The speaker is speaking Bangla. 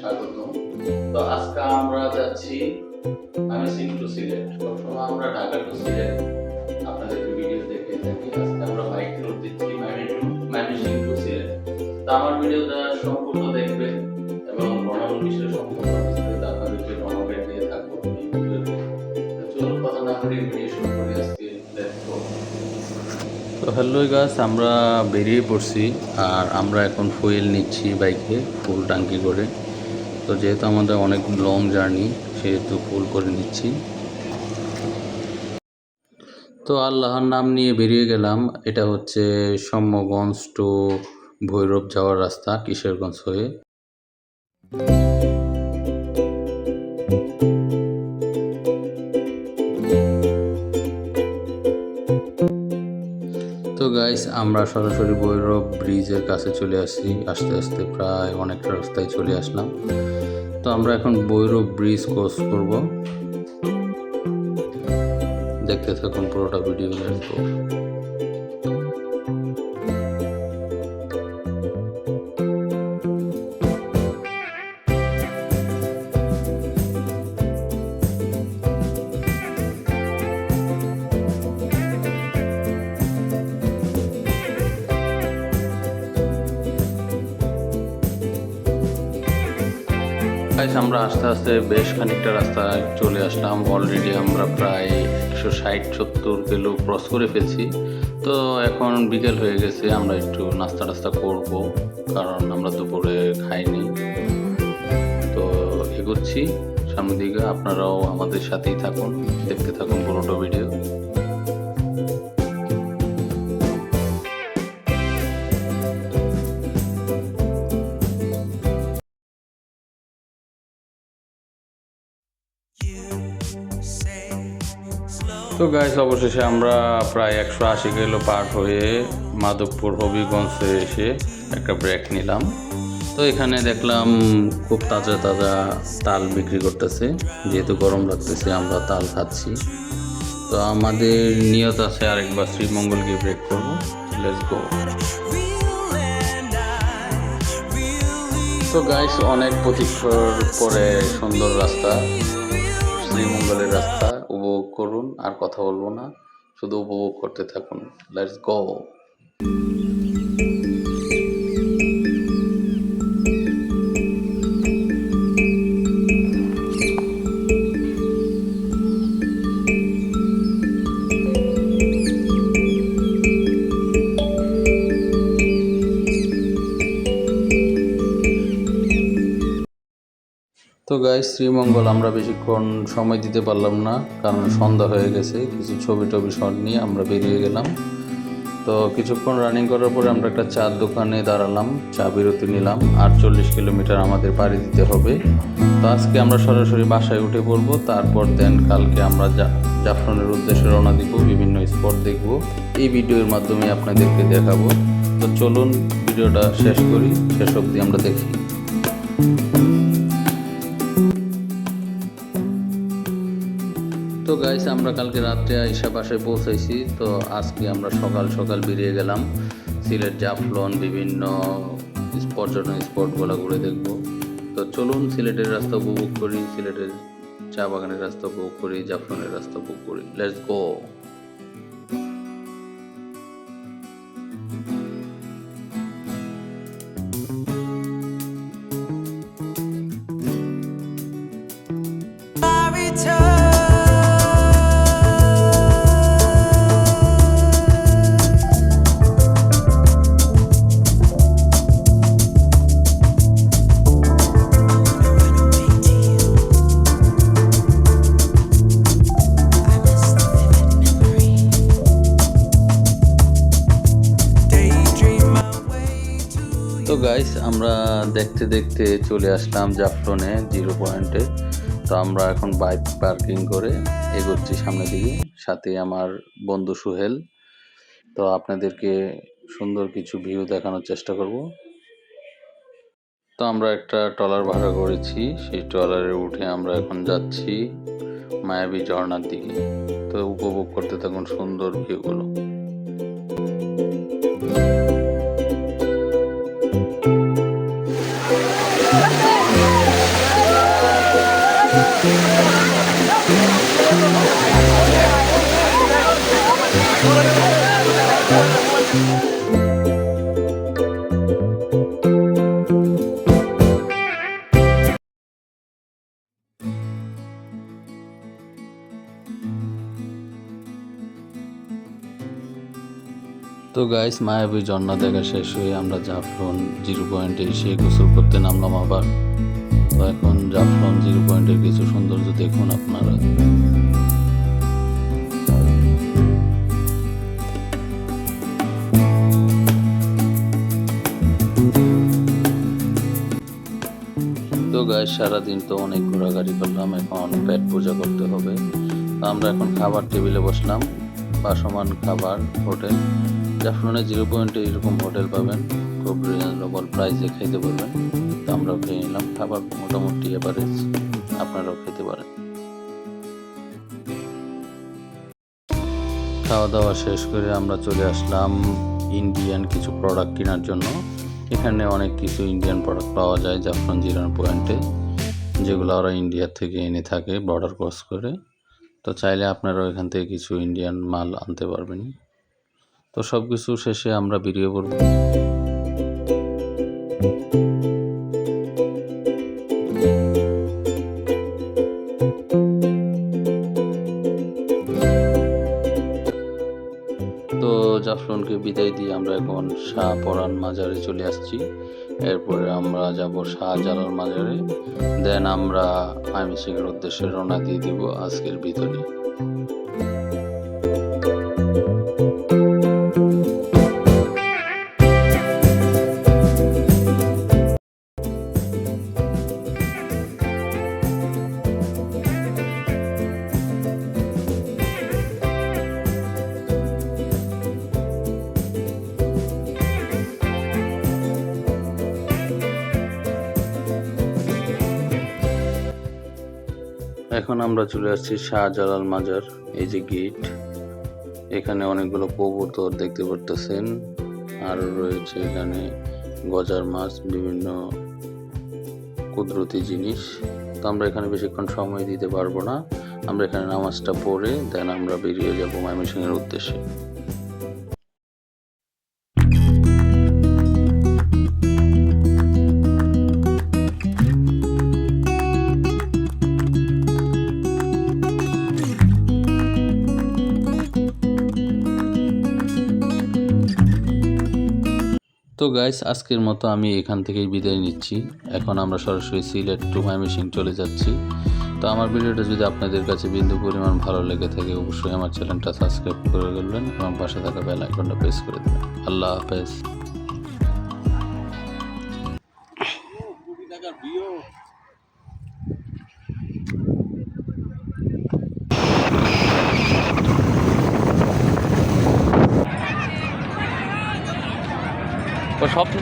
স্বাগত। তো আজকে আমরা যাচ্ছি আমি সিলেট সবসময় আমরা ঢাকা টু সিলেট ভিডিও দেখে থাকি। আজকে আমরা বাইক দিচ্ছি সিলেট তো আমার সম্পূর্ণ এবং ভ্রমণ বিষয়ে সম্পূর্ণ থাকব। চলুন কথা না করে ভিডিও শুরু করি আজকে। তো হ্যালো গাছ আমরা বেরিয়ে পড়ছি আর আমরা এখন ফুয়েল নিচ্ছি বাইকে ফুল টাঙ্কি করে। তো যেহেতু আমাদের অনেক লং জার্নি সেহেতু ফুল করে নিচ্ছি। তো আল্লাহর নাম নিয়ে বেরিয়ে গেলাম। এটা হচ্ছে সম্যগঞ্জ টু ভৈরব যাওয়ার রাস্তা, কিশোরগঞ্জ হয়ে। আমরা সরাসরি ভৈরব ব্রিজের কাছে চলে আসি আস্তে আস্তে প্রায় অনেকটা রাস্তায় চলে আসলাম। তো আমরা এখন ভৈরব ব্রিজ ক্রস করব। দেখতে থাকুন পুরোটা ভিডিও গাইস আমরা আস্তে আস্তে বেশ খানিকটা রাস্তা চলে আসলাম। অলরেডি আমরা প্রায় একশো ষাট, সত্তর কিলো ক্রস করে ফেলছি। তো এখন বিকেল হয়ে গেছে, আমরা একটু নাস্তা টাস্তা করব, কারণ আমরা দুপুরে খাইনি। তো এগোচ্ছি, সামনের দিকে আপনারাও আমাদের সাথেই থাকুন, দেখতে থাকুন পুরোটা ভিডিও তো গাইস অবশেষে আমরা প্রায় একশো আশি কিলো পার হয়ে মাধবপুর হবিগঞ্জে এসে একটা ব্রেক নিলাম। তো এখানে দেখলাম খুব তাজা তাজা তাল বিক্রি করতেছে। যেহেতু গরম লাগতেছে, আমরা তাল খাচ্ছি। তো আমাদের নিয়ত আছে আরেকবার শ্রীমঙ্গল গিয়ে ব্রেক করব। লেটস গো তো গাইস অনেক প্রতীক্ষার পরে সুন্দর রাস্তা, শ্রীমঙ্গলের রাস্তা। উপভোগ করুন আর কথা বলব না। শুধু উপভোগ করতে থাকুন। লেটস গো তো গাই শ্রীমঙ্গল, আমরা বেশিক্ষণ সময় দিতে পারলাম না, কারণ সন্ধ্যা হয়ে গেছে, কিছু ছবি টবি শট নিয়ে আমরা বেরিয়ে গেলাম। তো কিছুক্ষণ রানিং করার পরে আমরা একটা চার দোকানে দাঁড়ালাম, চা বিরতি নিলাম, আটচল্লিশ কিলোমিটার আমাদের পাড়ি দিতে হবে। তো আজকে আমরা সরাসরি বাসায় উঠে পড়ব, তারপর দেন কালকে আমরা জাফরানের উদ্দেশ্যে রওনা দিব, বিভিন্ন স্পট দেখব। এই ভিডিওর মাধ্যমে আপনাদেরকে দেখাবো। তো চলুন, ভিডিওটা শেষ করি, শেষ অবধি আমরা দেখি। তো গাইস আমরা কালকে রাত্রে আইসা পাশে পৌঁছাইছি। তো আজকে আমরা সকাল সকাল বেরিয়ে গেলাম। সিলেট জাফলন, বিভিন্ন পর্যটন স্পটগুলো ঘুরে দেখব। তো চলুন সিলেটের রাস্তা উপভোগ করি, সিলেটের চা বাগানের রাস্তা উপভোগ করি, জাফলনের রাস্তা উপভোগ করি। লেটস গো তো গাইস আমরা দেখতে দেখতে চলে আসলাম জাফলনে জিরো পয়েন্টে। তো আমরা এখন বাইক পার্কিং করে এগোচ্ছি সামনের দিকে। সাথে আমার বন্ধু সুহেল। তো আপনাদেরকে সুন্দর কিছু ভিউ দেখানোর চেষ্টা করব। তো আমরা একটা ট্রলার ভাড়া করেছি। সেই ট্রলারে উঠে আমরা এখন যাচ্ছি মায়াবী ঝর্ণার দিকে। তো উপভোগ করতে থাকুন সুন্দর ভিউগুলো Thank you. তো গাইস মায়াবী ঝর্ণা দেখা শেষ হয়ে আমরা জাফরন জিরো পয়েন্টে এসে গোসল করতে নামলাম আবার। তো এখন জাফরন জিরো পয়েন্টের কিছু সৌন্দর্য দেখুন আপনারা। তো গাইস সারাদিন তো অনেক ঘোরাঘুরি করলাম, এখন পেট পূজা করতে হবে। আমরা এখন খাবার টেবিলে বসলাম। বাসমান খাবার হোটেল। জাফলনে জিরো পয়েন্টে এরকম হোটেল পাবেন। খুব রিজনেবল প্রাইসে খেতে পারবেন। তো আমরাও খেয়ে নিলাম। খাবার মোটামুটি এভারেজ আপনারাও খেতে পারেন। খাওয়া দাওয়া শেষ করে আমরা চলে আসলাম ইন্ডিয়ান কিছু প্রোডাক্ট কেনার জন্য। এখানে অনেক কিছু ইন্ডিয়ান প্রোডাক্ট পাওয়া যায় জাফরান জিরান পয়েন্টে যেগুলো ওরা ইন্ডিয়া থেকে এনে থাকে বর্ডার ক্রস করে। তো চাইলে আপনারাও এখান থেকে কিছু ইন্ডিয়ান মাল আনতে পারবেন। তো সব কিছু শেষে আমরা বেরিয়ে পড়ব। তো জাফরনকে বিদায় দিয়ে আমরা এখন শাহ পরান মাজারে চলে আসছি। এরপরে আমরা যাব শাহজালাল মাজারে। দেন আমরা আইমিসিংয়ের উদ্দেশ্যে রওনা দিয়ে দিব আজকের ভিতরে। এখন আমরা চলে আসছি শাহজালাল মাজার, এই যে গেট। এখানে অনেকগুলো কবুতর দেখতে পারতেছেন। আর রয়েছে এখানে গজার মাছ, বিভিন্ন কুদরতি জিনিস। তো আমরা এখানে বেশিক্ষণ সময় দিতে পারব না। আমরা এখানে নামাজটা পড়ে, দেন আমরা বেরিয়ে যাব ময়মনসিংহের উদ্দেশ্যে। তো গাইস আজকের মতো আমি এখান থেকেই বিদায় নিচ্ছি। এখন আমরা সরাসরি সিলেট টু মাইমিসিং চলে যাচ্ছি। তো আমার ভিডিওটা যদি আপনাদের কাছে বিন্দু পরিমাণ ভালো লেগে থাকে, অবশ্যই আমার চ্যানেলটা সাবস্ক্রাইব করে দেবেন এবং পাশে থাকা বেল আইকনটা প্রেস করে দেবেন। আল্লাহ হাফেজ। স্বপ্ন